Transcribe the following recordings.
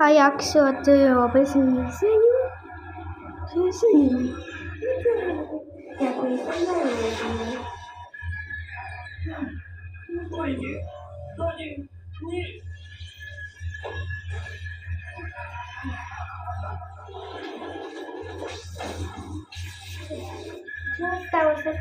А як що ти робиш місією? Скажи. Дякую. Ой, ні. Доні, ні. Що сталося?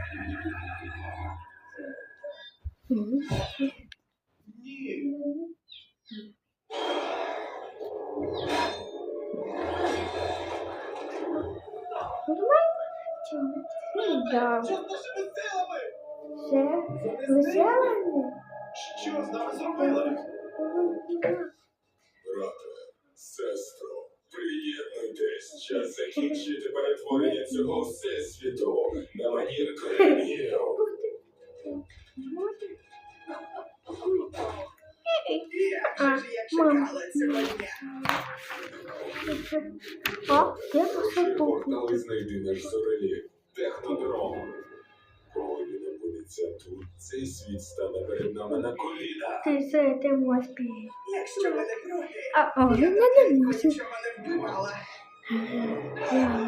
Да. Все весело? Що з нами зробили? Брате, сестро, приєднуйтесь. Час закінчити перетворення цього всесвіту на манір кремнів. А, мам. О, я просто Портали знайди наш зорелі. Технодром. Коли він опиниться тут, цей світ стане перед нами на коліна. Ти з тим воспіє. Якщо ви не проти, А, а він не може. нічого не вбивала. Я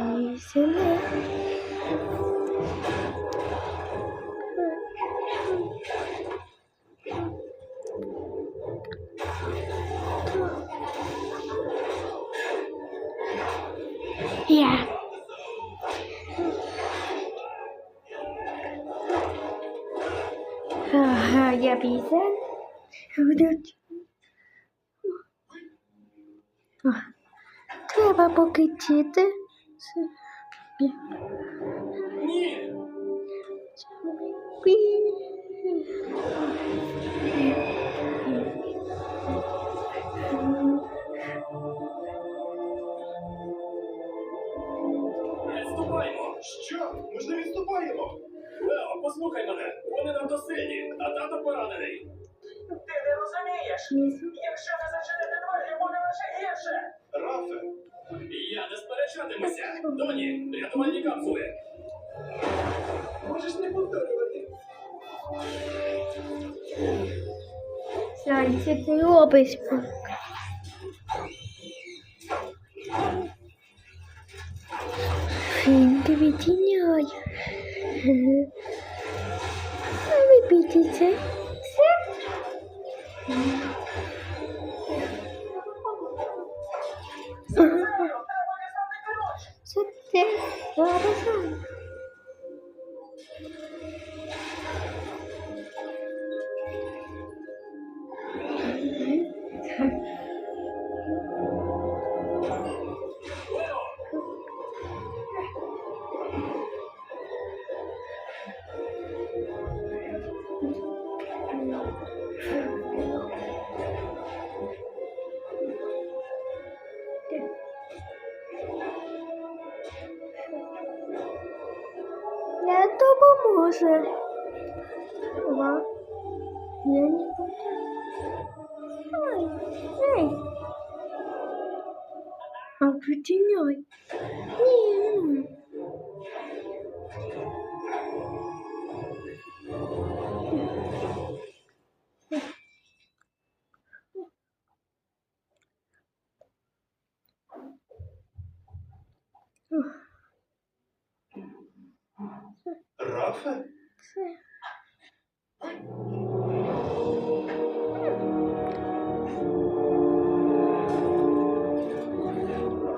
я пісен. Треба покичити. Ні. Відступаємо. Що? Ми ж не відступаємо. Лео, послухай мене. Вони надто сильні, а тато поранений. Ти не розумієш. Якщо не зачинити двері, буде лише гірше. Рафе. Я не сперечатимуся. Доні, рятувальні капсули. Можеш не повторювати. Санці, ти робиш. Фінки відтіняй. А ви бітіться. Все? Не допоможе. Ва. Я не буду. Ай, ай. А притяняй. Ні. Рафе? Це.